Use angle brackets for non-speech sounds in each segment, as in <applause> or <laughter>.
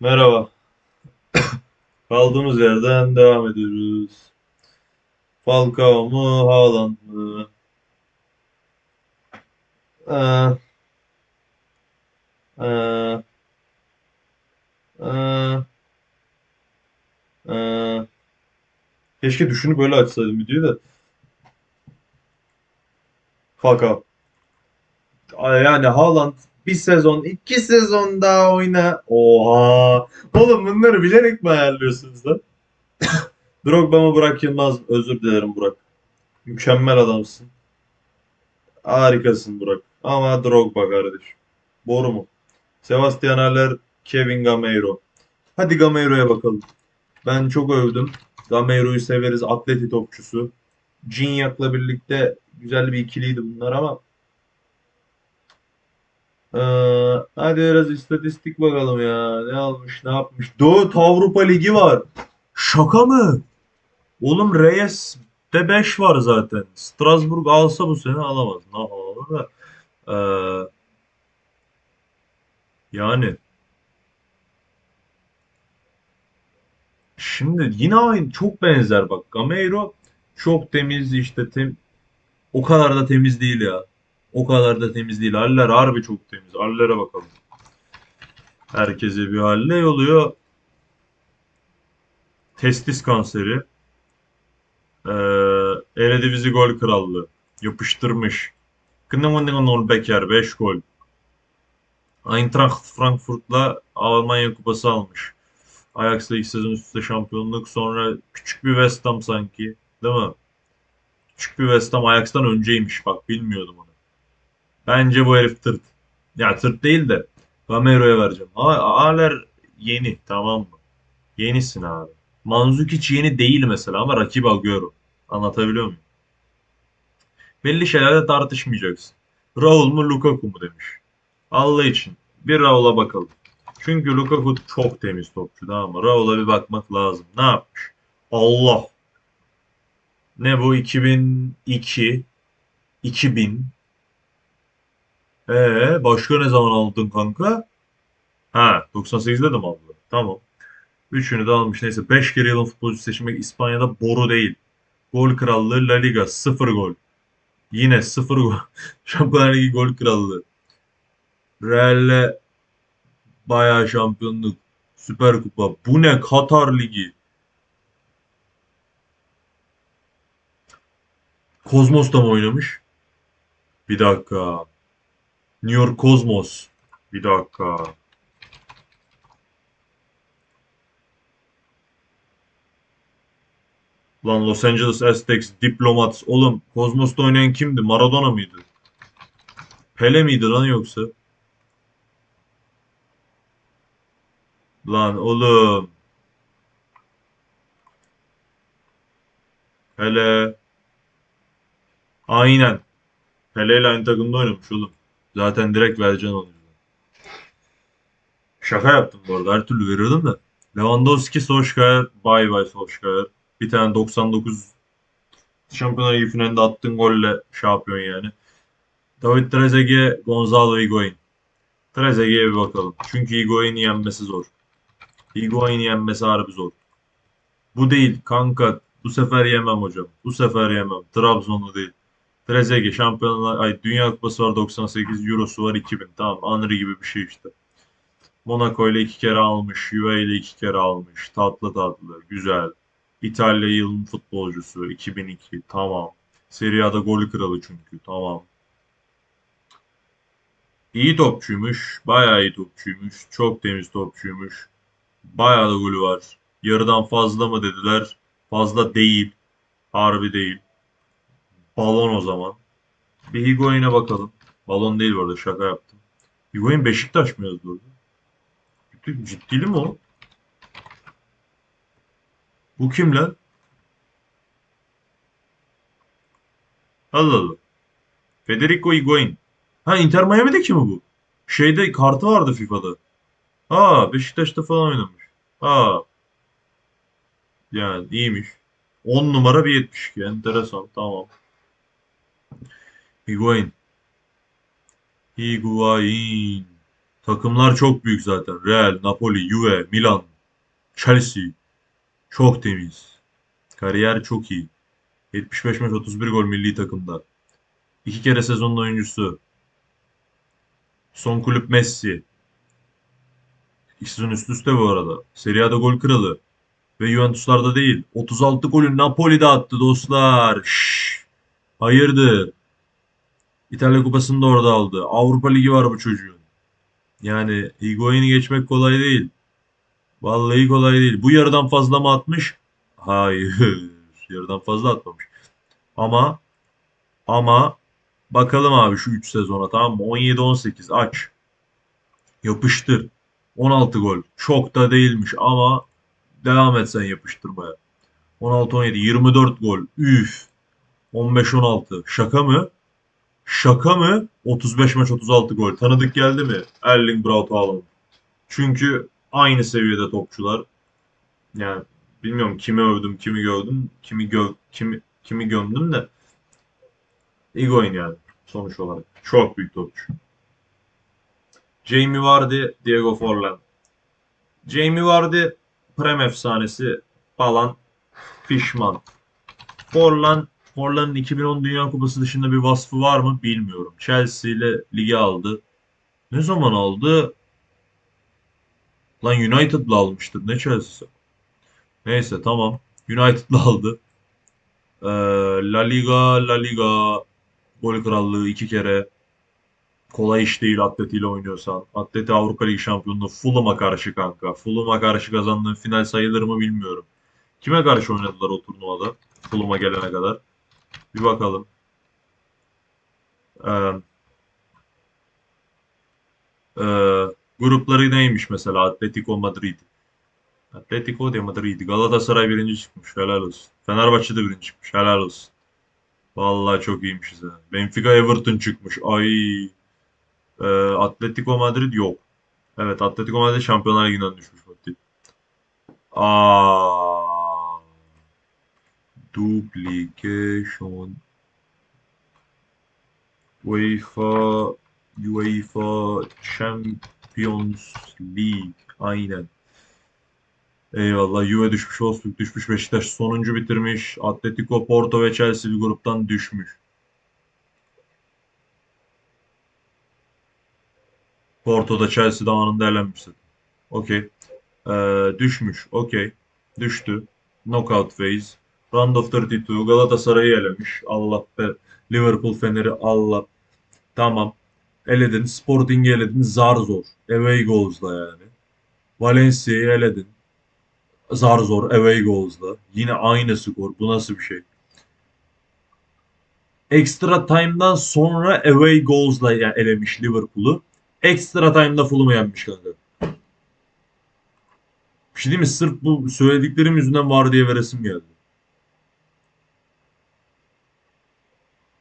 Merhaba. Kaldığımız yerden devam ediyoruz. Falcao mu, Haaland mı? Ee, ee, ee, ee. Keşke düşünüp böyle açsaydım videoyu da. Falcao. Yani Haaland bir sezon, iki sezon daha oyna. Oha! Oğlum bunları bilerek mi ayarlıyorsunuz lan? <coughs> Drogba mı Burak Yılmaz? Özür dilerim Burak. Mükemmel adamsın. Harikasın Burak. Ama Drogba kardeşim. Boru mu? Sebastian Haller, Kevin Gameiro. Hadi Gameiro'ya bakalım. Ben çok övdüm. Gameiro'yu severiz. Atleti topçusu. Cinyak'la birlikte güzel bir ikiliydi bunlar ama ee, hadi biraz istatistik bakalım ya. Ne almış, ne yapmış? 4 Avrupa Ligi var. Şaka mı? Oğlum Reyes'te 5 var zaten. Strasbourg alsa bu sene alamaz. Ne yapalım da. Ee, yani şimdi yine aynı çok benzer bak. Gameiro çok temiz işte tem o kadar da temiz değil ya. O kadar da temiz değil. Haller harbi çok temiz. Hallere bakalım. Herkese bir halle oluyor. Testis kanseri. Ee, Eredivisie gol krallığı. Yapıştırmış. Kınamın Becker 5 gol. Eintracht Frankfurt'la Almanya kupası almış. Ajax'la ilk sezon üst üste şampiyonluk. Sonra küçük bir West Ham sanki. Değil mi? Küçük bir West Ham Ajax'tan önceymiş. Bak bilmiyordum onu. Bence bu herif tırt. Ya tırt değil de Gamero'ya vereceğim. Ha, Haller yeni tamam mı? Yenisin abi. Mandzukic yeni değil mesela ama rakip Agüero. Anlatabiliyor muyum? Belli şeylerde tartışmayacaksın. Raul mu Lukaku mu demiş. Allah için bir Raul'a bakalım. Çünkü Lukaku çok temiz topçu tamam mı? Raul'a bir bakmak lazım. Ne yapmış? Allah. Ne bu? 2002 2000 ee, başka ne zaman aldın kanka? Ha, 98'de de mi aldın? Tamam. Üçünü de almış. Neyse 5 kere yılın futbolcusu seçmek İspanya'da boru değil. Gol krallığı La Liga 0 gol. Yine 0 gol. <laughs> Şampiyonlar Ligi gol krallığı. Real'le bayağı şampiyonluk. Süper Kupa. Bu ne? Katar Ligi. Kozmos'ta mı oynamış? Bir dakika. New York Cosmos. Bir dakika. Lan Los Angeles Aztecs, Diplomats. Oğlum Cosmos'ta oynayan kimdi? Maradona mıydı? Pele miydi lan yoksa? Lan oğlum. Pele. Aynen. Pele ile aynı takımda oynamış oğlum. Zaten direkt vereceksin onu. Şaka yaptım bu arada. Her türlü veriyordum da. Lewandowski, Solskjaer, bay bay Solskjaer. Bir tane 99 Şampiyonlar Ligi finalinde attığın golle şampiyon yani. David Trezeguet, Gonzalo Higuain. Trezeguet'e bir bakalım. Çünkü Higuain'i yenmesi zor. Higuain'i yenmesi harbi zor. Bu değil kanka. Bu sefer yemem hocam. Bu sefer yemem. Trabzonlu değil. Trezeguet şampiyonlar ay Dünya Kupası var 98, Euro'su var 2000. Tamam Henry gibi bir şey işte. Monaco ile iki kere almış, Juve ile iki kere almış. Tatlı tatlı, güzel. İtalya yılın futbolcusu 2002. Tamam. Serie A'da gol kralı çünkü. Tamam. İyi topçuymuş. Bayağı iyi topçuymuş. Çok temiz topçuymuş. Bayağı da golü var. Yarıdan fazla mı dediler? Fazla değil. Harbi değil. Balon o zaman. Bir Higuain'e bakalım. Balon değil bu arada şaka yaptım. Higuain Beşiktaş mı yazdı orada? Ciddi, mi o? Bu kim lan? Allah Allah. Federico Higuain. Ha Inter Miami'deki mi bu? Şeyde kartı vardı FIFA'da. Aa Beşiktaş'ta falan oynamış. Aa. Yani iyiymiş. 10 numara bir 72. Enteresan. Tamam. Higuain. Higuain. Takımlar çok büyük zaten. Real, Napoli, Juve, Milan, Chelsea. Çok temiz. Kariyer çok iyi. 75 maç 31 gol milli takımda. İki kere sezonun oyuncusu. Son kulüp Messi. İki sezon üst üste bu arada. Serie A'da gol kralı. Ve Juventus'larda değil. 36 golü Napoli'de attı dostlar. Şşş. Hayırdır? İtalya Kupası'nı da orada aldı. Avrupa Ligi var bu çocuğun. Yani Higuain'i geçmek kolay değil. Vallahi kolay değil. Bu yarıdan fazla mı atmış? Hayır. <laughs> Yarıdan fazla atmamış. Ama ama bakalım abi şu 3 sezona tamam mı? 17-18 aç. Yapıştır. 16 gol. Çok da değilmiş ama devam et sen yapıştırmaya. 16-17 24 gol. Üf. 15-16. Şaka mı? Şaka mı? 35 maç 36 gol. Tanıdık geldi mi? Erling Braut Haaland. Çünkü aynı seviyede topçular. Yani bilmiyorum kimi övdüm, kimi gördüm, kimi gö kimi kimi gömdüm de Higuain yani sonuç olarak. Çok büyük topçu. Jamie Vardy, Diego Forlan. Jamie Vardy Prem efsanesi falan pişman. Forlan Forlan'ın 2010 Dünya Kupası dışında bir vasfı var mı bilmiyorum. Chelsea ile ligi aldı. Ne zaman aldı? Lan United'la almıştır. Ne Chelsea'si? Neyse tamam. United'la aldı. Ee, La Liga, La Liga gol krallığı iki kere. Kolay iş değil Atleti ile oynuyorsan. Atleti Avrupa Ligi şampiyonluğu Fulham'a karşı kanka. Fulham'a karşı kazandığın final sayılır mı bilmiyorum. Kime karşı oynadılar o turnuvada? Fulham'a gelene kadar. Bir bakalım. Ee, e, grupları neymiş mesela? Atletico Madrid. Atletico de Madrid. Galatasaray birinci çıkmış. Helal olsun. Fenerbahçe de birinci çıkmış. Helal olsun. Vallahi çok iyiymişiz ha. Benfica Everton çıkmış. Ay. Ee, Atletico Madrid yok. Evet Atletico Madrid Şampiyonlar Ligi'nden düşmüş. Aa. Duplication. UEFA UEFA Champions League. Aynen. Eyvallah. Juve düşmüş, Wolfsburg düşmüş, Beşiktaş sonuncu bitirmiş. Atletico, Porto ve Chelsea bir gruptan düşmüş. Porto'da Chelsea'de anında elenmişti. Okey. Ee, düşmüş. Okey. Düştü. Knockout phase. Round of 32. Galatasaray'ı elemiş. Allah be. Liverpool Fener'i Allah. Tamam. Eledin. Sporting'i eledin. Zar zor. Away goals'la yani. Valencia'yı eledin. Zar zor away goals'la. Yine aynı skor. Bu nasıl bir şey? Extra time'dan sonra away goals'la yani elemiş Liverpool'u. Extra time'da Fulham'ı yenmiş kanka. Bir şey değil mi? Sırf bu söylediklerim yüzünden var diye veresim geldi.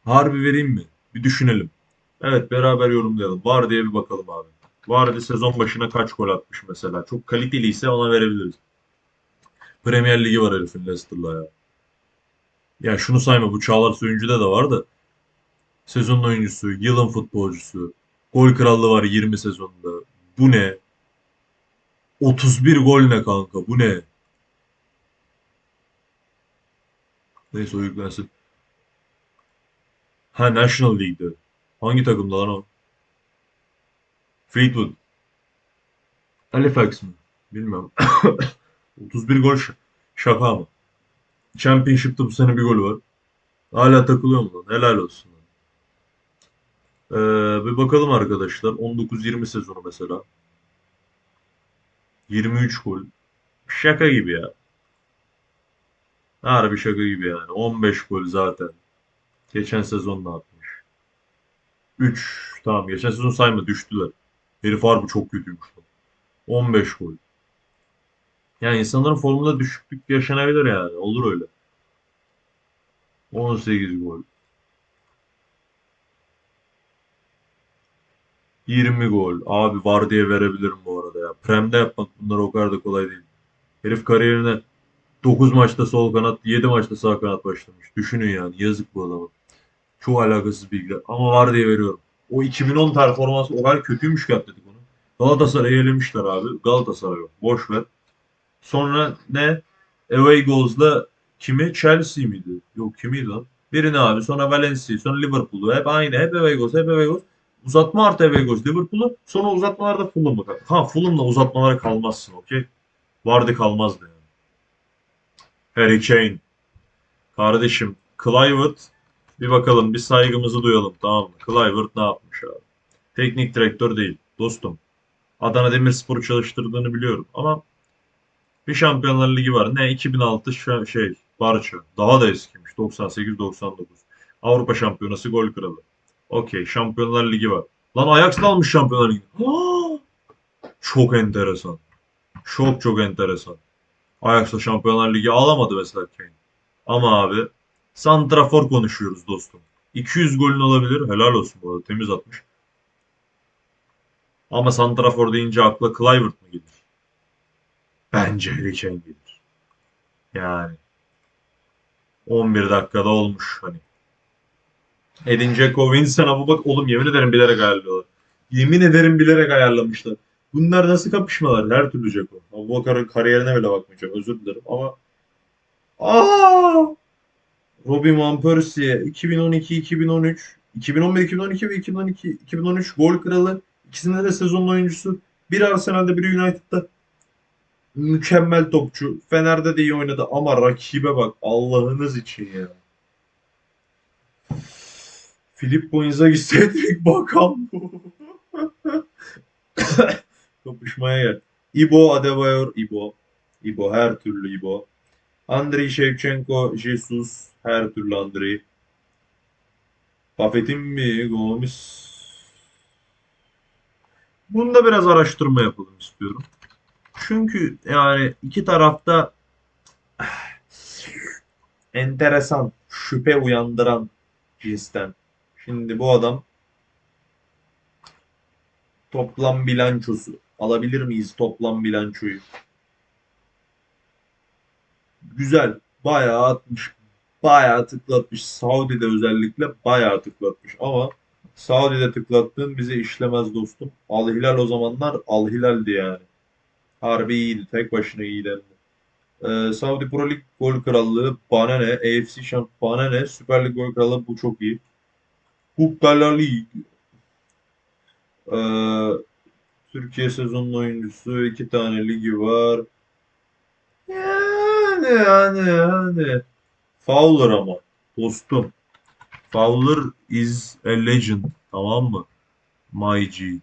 Harbi vereyim mi? Bir düşünelim. Evet beraber yorumlayalım. Var diye bir bakalım abi. Vardy sezon başına kaç gol atmış mesela. Çok kaliteliyse ona verebiliriz. Premier Ligi var herifin Leicester'la ya. Ya şunu sayma bu Çağlar Söyüncü'de de var da. Sezonun oyuncusu, yılın futbolcusu. Gol krallığı var 20 sezonunda. Bu ne? 31 gol ne kanka? Bu ne? Neyse o yüklensin. Ha National League'de. Hangi takımda lan o? Fleetwood. Halifax mı? Bilmiyorum. <coughs> 31 gol şaka ama. Championship'te bu sene bir gol var. Hala takılıyor mu lan? Helal olsun. Ee, bir bakalım arkadaşlar. 19-20 sezonu mesela. 23 gol. Şaka gibi ya. Harbi şaka gibi yani. 15 gol zaten. Geçen sezon ne yapmış? 3. Tamam geçen sezon sayma düştüler. Herif harbi çok kötüymüş. lan. 15 gol. Yani insanların formunda düşüklük yaşanabilir yani. Olur öyle. 18 gol. 20 gol. Abi var diye verebilirim bu arada ya. Prem'de yapmak bunlar o kadar da kolay değil. Herif kariyerine 9 maçta sol kanat, 7 maçta sağ kanat başlamış. Düşünün yani. Yazık bu adama. Çok alakasız bilgiler. Ama var diye veriyorum. O 2010 performansı o kadar kötüymüş ki Atletico'nun. Galatasaray'ı elemişler abi. Galatasaray yok. Boş ver. Sonra ne? Away Goes'la kimi? Chelsea miydi? Yok kimiydi lan? Birini abi. Sonra Valencia. Sonra Liverpool'u. Hep aynı. Hep Away Goes. Hep Away Goes. Uzatma artı Away Goes Liverpool'u. Sonra uzatmalarda Fulham'ı. Ha Fulham'la uzatmalara kalmazsın. Okey. Vardı kalmazdı yani. Harry Kane. Kardeşim. Clivert. Bir bakalım. Bir saygımızı duyalım. Tamam mı? Clivert ne yapmış abi? Teknik direktör değil. Dostum. Adana Demirspor'u çalıştırdığını biliyorum ama bir Şampiyonlar Ligi var. Ne 2006 şu şey Barça. Daha da eskiymiş. 98-99. Avrupa Şampiyonası gol kralı. Okey. Şampiyonlar Ligi var. Lan Ajax almış Şampiyonlar Ligi. Çok enteresan. Çok çok enteresan. Ajax'la Şampiyonlar Ligi alamadı mesela Kane. Ama abi Santrafor konuşuyoruz dostum. 200 golün olabilir. Helal olsun bu arada. Temiz atmış. Ama Santrafor deyince akla Kluivert mı gelir? Bence Harry Kane gelir. Yani 11 dakikada olmuş hani. Edin Dzeko, Vincent bu bak oğlum yemin ederim bilerek ayarlıyorlar. Yemin ederim bilerek ayarlamışlar. Bunlar nasıl kapışmalar? Her türlü Dzeko. Abubakar'ın kariyerine bile bakmayacağım. Özür dilerim ama Aa! Robin Van Persie 2012 2013 2011 2012 ve 2012 2013 gol kralı İkisinde de sezonun oyuncusu. Biri Arsenal'de biri United'da. Mükemmel topçu. Fener'de de iyi oynadı ama rakibe bak Allah'ınız için ya. Filippo Inzaghi Cedric Bakan bu. <laughs> Kapışmaya gel. Ibo Adebayor Ibo. Ibo her türlü Ibo. Andriy Shevchenko Jesus her türlü Andriy. Buffett'in mi? Gomis Bunda biraz araştırma yapalım istiyorum. Çünkü yani iki tarafta <sighs> enteresan, şüphe uyandıran cinsten. Şimdi bu adam toplam bilançosu alabilir miyiz toplam bilançoyu? Güzel. Bayağı atmış. Bayağı tıklatmış. Saudi'de özellikle bayağı tıklatmış ama Saudi'de tıklattığın bize işlemez dostum. Al Hilal o zamanlar Al Hilal'di yani. Harbi iyiydi. Tek başına iyiydi. Ee, Saudi Pro Lig gol krallığı bana ne? AFC Şamp bana? Süper Lig gol krallığı bu çok iyi. Kuppalar Lig. Ee, Türkiye sezonun oyuncusu. iki tane ligi var. Yani yani yani. Fowler ama. Dostum. Fowler is a legend. Tamam mı? My G.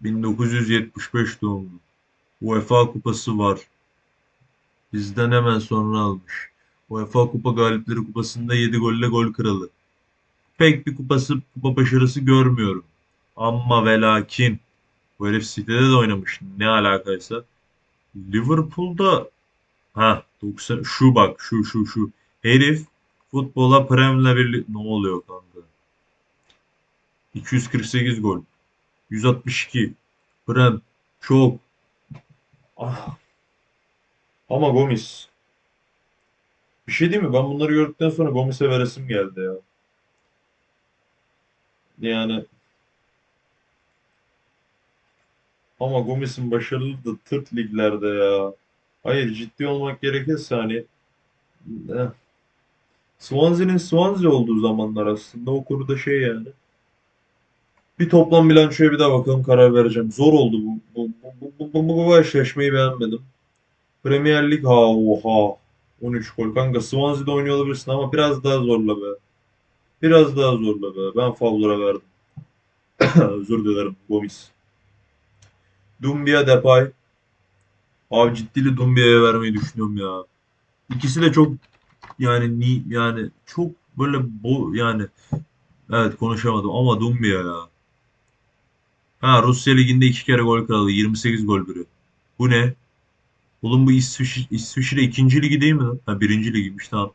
1975 doğumlu. UEFA kupası var. Bizden hemen sonra almış. UEFA Kupa Galipleri Kupası'nda 7 golle gol kralı. Pek bir kupası, kupa başarısı görmüyorum. Ama ve lakin bu herif City'de de oynamış. Ne alakaysa. Liverpool'da ha 90 şu bak şu şu şu herif Futbola Prem'le birlikte ne oluyor kanka? 248 gol. 162. Prem çok. Ah. Ama Gomis. Bir şey değil mi? Ben bunları gördükten sonra Gomis'e veresim geldi ya. Yani ama Gomis'in başarılı da tırt liglerde ya. Hayır ciddi olmak gerekirse hani eh, Swansea'nin Swansea olduğu zamanlar aslında o konuda şey yani. Bir toplam bilançoya bir daha bakalım karar vereceğim. Zor oldu bu. Bu, bu, bu, bu, bu, bu eşleşmeyi beğenmedim. Premier Lig ha oha. 13 gol. Kanka Swansea'de oynuyor olabilirsin ama biraz daha zorla be. Biraz daha zorla be. Ben Fowler'a verdim. <coughs> Özür dilerim. Gomis. Dumbia Depay. Abi ciddili Dumbia'ya vermeyi düşünüyorum ya. İkisi de çok yani ni yani çok böyle bo yani evet konuşamadım ama Dumbia ya. Ha Rusya Ligi'nde iki kere gol kralı 28 gol biri. Bu ne? Oğlum bu İsviçre, İsviçre ikinci ligi değil mi? Ha birinci ligiymiş tamam.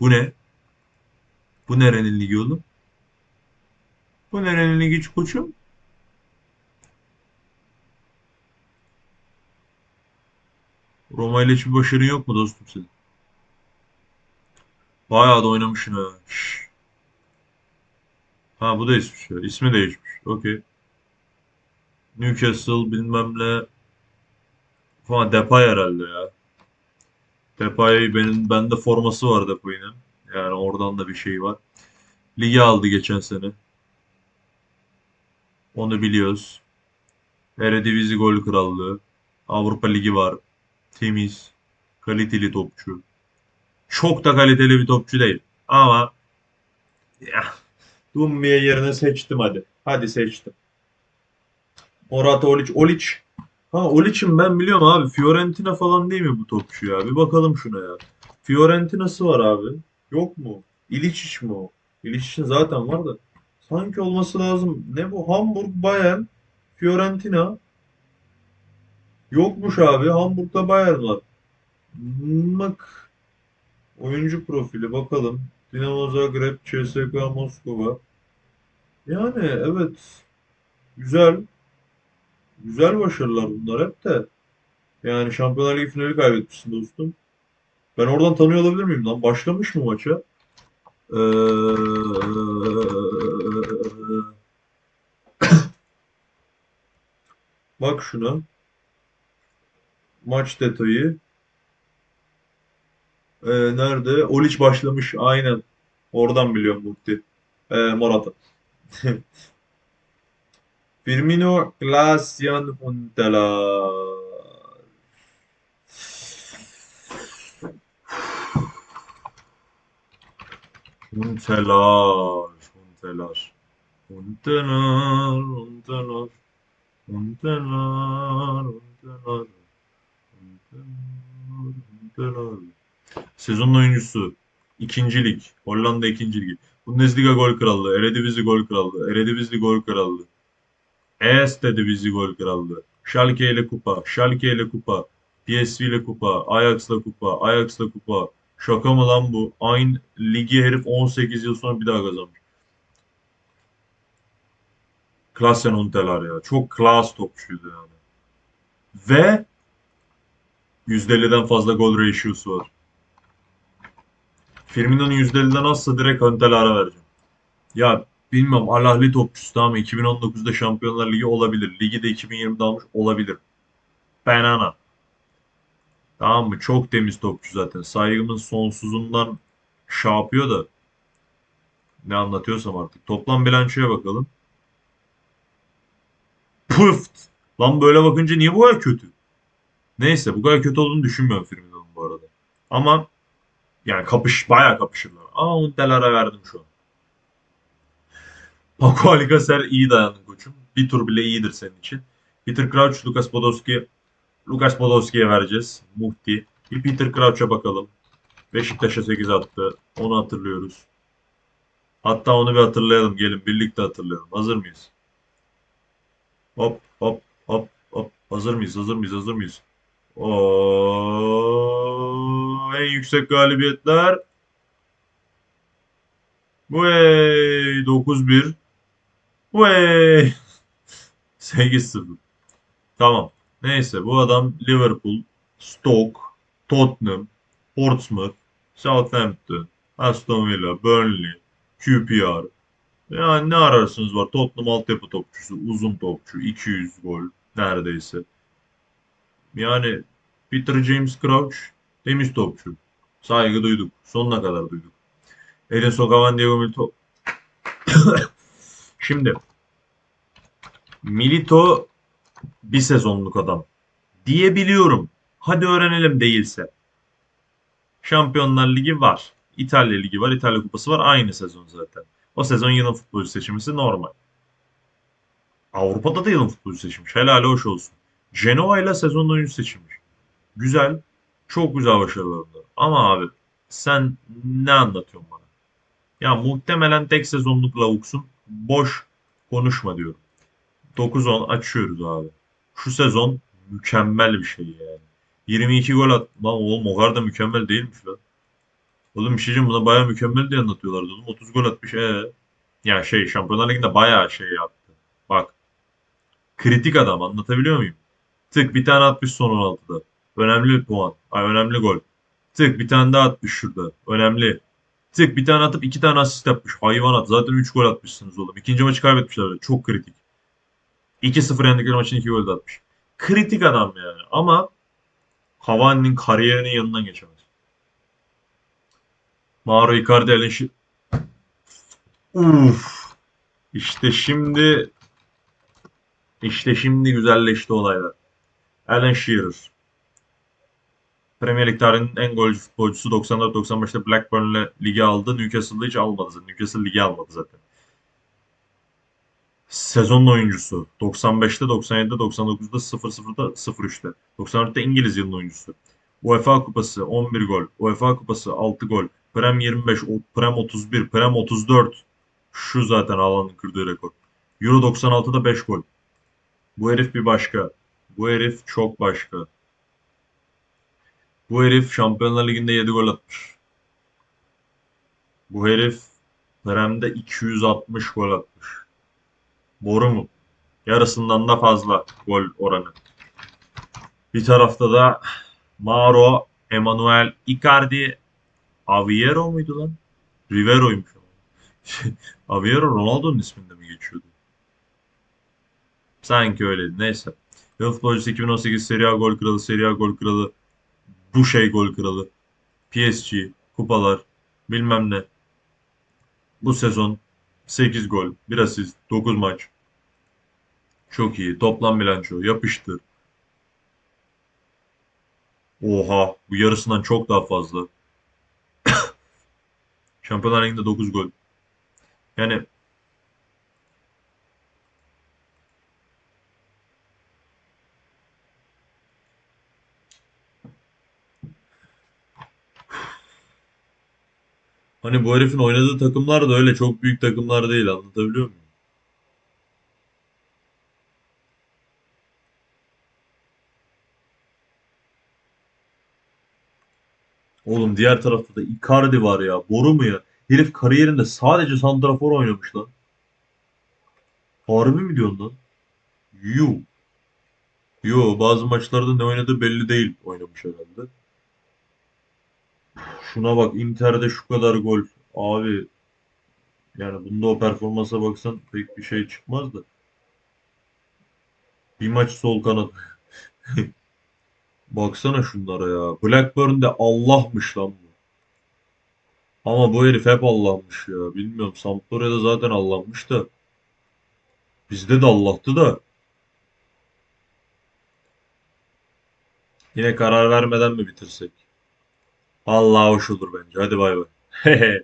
Bu ne? Bu nerenin ligi oğlum? Bu nerenin ligi koçum? Roma ile hiçbir başarın yok mu dostum senin? Bayağı da oynamışsın ha. Şş. Ha bu da İsviçre. İsmi değişmiş. Okey. Newcastle bilmem ne falan Depay herhalde ya. Depay benim bende forması var Depay'ın. Yani oradan da bir şey var. Ligi aldı geçen sene. Onu biliyoruz. Eredivisie gol krallığı. Avrupa Ligi var. Temiz. Kaliteli topçu. Çok da kaliteli bir topçu değil. Ama ya, Dumbiye yerine seçtim hadi. Hadi seçtim. Morata Olic. Olic. Ha Olic'im ben biliyorum abi. Fiorentina falan değil mi bu topçu ya? Bir bakalım şuna ya. Fiorentina'sı var abi. Yok mu? İliçiç mi o? İliçiç'in zaten var da. Sanki olması lazım. Ne bu? Hamburg, Bayern, Fiorentina. Yokmuş abi. Hamburg'da Bayern var. Bak. Oyuncu profili bakalım. Dinamo Zagreb, CSKA Moskova. Yani evet. Güzel. Güzel başarılar bunlar hep de. Yani Şampiyonlar Ligi finali kaybetmişsin dostum. Ben oradan tanıyor olabilir miyim lan? Başlamış mı maça? Ee, <coughs> bak şuna. Maç detayı. Ee, nerede? Olic başlamış. Aynen. Oradan biliyorum Muhti. Ee, Morata. <laughs> Firmino, Glacian, Huntelaar. Huntelar, Huntelar. Huntelar, Huntelar. Huntelar, Huntelar. Sezonun oyuncusu. İkinci lig. Hollanda ikinci ligi. Bundesliga gol krallığı. Eredivisie gol krallığı. Eredivisie gol krallığı. Erste Divisie gol krallığı. Schalke ile kupa. Schalke ile kupa. PSV ile kupa. Ajax'la kupa. Ajax'la kupa. Şaka mı lan bu? Aynı ligi herif 18 yıl sonra bir daha kazanmış. Klasen Untelar ya. Çok klas topçuydu yani. Ve %50'den fazla gol ratio'su var. Firmino'nun %50'den azsa direkt Huntelar'a vereceğim. Ya bilmiyorum Alahli topçusu tamam mı? 2019'da Şampiyonlar Ligi olabilir. Ligi de 2020'de almış olabilir. Banana. Tamam mı? Çok temiz topçu zaten. Saygımın sonsuzundan yapıyor da ne anlatıyorsam artık. Toplam bilançoya bakalım. Pıft! Lan böyle bakınca niye bu kadar kötü? Neyse bu kadar kötü olduğunu düşünmüyorum Firmino'nun bu arada. Ama yani kapış, bayağı kapışırlar. Ama Untelar'a verdim şu an. Paco Alcacer iyi dayandın koçum. Bir tur bile iyidir senin için. Peter Crouch, Lucas Podolski. Lucas Podolski'ye vereceğiz. Muhti. Bir Peter Crouch'a bakalım. Beşiktaş'a 8 attı. Onu hatırlıyoruz. Hatta onu bir hatırlayalım. Gelin birlikte hatırlayalım. Hazır mıyız? Hop hop hop hop. Hazır mıyız? Hazır mıyız? Hazır mıyız? Oo, en yüksek galibiyetler. Vay 9-1. Vay 8-0. Tamam. Neyse bu adam Liverpool, Stoke, Tottenham, Portsmouth, Southampton, Aston Villa, Burnley, QPR. Yani ne ararsınız var. Tottenham altyapı topçusu, uzun topçu, 200 gol neredeyse. Yani Peter James Crouch temiz topçu. Saygı duyduk. Sonuna kadar duyduk. Edinson Cavani, Diego Milito. <coughs> Şimdi Milito bir sezonluk adam diyebiliyorum. Hadi öğrenelim değilse. Şampiyonlar Ligi var. İtalya Ligi var. İtalya Kupası var. Aynı sezon zaten. O sezon yılın futbolcu seçilmesi normal. Avrupa'da da yılın futbolcu seçilmiş. Helal hoş olsun. Genoa ile sezon oyuncu seçilmiş. Güzel. Çok güzel başarılar bunlar. Ama abi sen ne anlatıyorsun bana? Ya muhtemelen tek sezonluk lavuksun. Boş konuşma diyorum. 9-10 açıyoruz abi. Şu sezon mükemmel bir şey yani. 22 gol at. Lan oğlum o kadar da mükemmel değilmiş lan. Oğlum bir şey diyeceğim buna bayağı mükemmel diye anlatıyorlardı oğlum. 30 gol atmış. Ee. Ya şey Şampiyonlar Ligi'nde bayağı şey yaptı. Bak. Kritik adam anlatabiliyor muyum? Tık bir tane atmış son 16'da. Önemli puan. Ay önemli gol. Tık bir tane daha atmış şurada. Önemli. Tık bir tane atıp iki tane asist yapmış. Hayvan at. Zaten 3 gol atmışsınız oğlum. İkinci maçı kaybetmişler. Çok kritik. 2-0 yendikleri maçın 2 gol de atmış. Kritik adam yani ama Cavani'nin kariyerinin yanından geçemez. Mauro Icardi Shearer. Uf. İşte şimdi işte şimdi güzelleşti olaylar. Alan Shearer. Premier Lig tarihinin en golcü futbolcusu 94-95'te Blackburn'le ligi aldı. Newcastle'da hiç almadı zaten. Newcastle ligi almadı zaten. Sezonun oyuncusu. 95'te, 97'de, 99'da, 00'da, 03'te. 94'te İngiliz yılın oyuncusu. UEFA Kupası 11 gol. UEFA Kupası 6 gol. Prem 25, o- Prem 31, Prem 34. Şu zaten Haaland'ın kırdığı rekor. Euro 96'da 5 gol. Bu herif bir başka. Bu herif çok başka. Bu herif Şampiyonlar Ligi'nde 7 gol atmış. Bu herif Prem'de 260 gol atmış. Boru mu? Yarısından da fazla gol oranı. Bir tarafta da Mauro Emanuel Icardi Aviero muydu lan? Rivero'ymuş. <laughs> Aviero Ronaldo'nun isminde mi geçiyordu? Sanki öyleydi. Neyse. Yıl futbolcusu 2018 Serie A gol kralı, Serie A gol kralı, bu şey gol kralı, PSG, kupalar, bilmem ne. Bu sezon 8 gol, 1 asist, 9 maç. Çok iyi. Toplam bilanço. Yapıştır. Oha. Bu yarısından çok daha fazla. <coughs> Şampiyonlar Ligi'nde 9 gol. Yani hani bu herifin oynadığı takımlar da öyle çok büyük takımlar değil. Anlatabiliyor muyum? Oğlum diğer tarafta da Icardi var ya. Boru mu ya? Herif kariyerinde sadece santrafor oynamış lan. Harbi mi diyorsun lan? Yuh. Yo bazı maçlarda ne oynadığı belli değil oynamış herhalde. Şuna bak Inter'de şu kadar gol. Abi yani bunda o performansa baksan pek bir şey çıkmaz da. Bir maç sol kanat. <laughs> Baksana şunlara ya. Blackburn'de Allah'mış lan bu. Ama bu herif hep Allah'mış ya. Bilmiyorum Sampdoria'da zaten Allah'mış da. Bizde de Allah'tı da. Yine karar vermeden mi bitirsek? Allah hoş olur bence. Hadi bay bay. <laughs>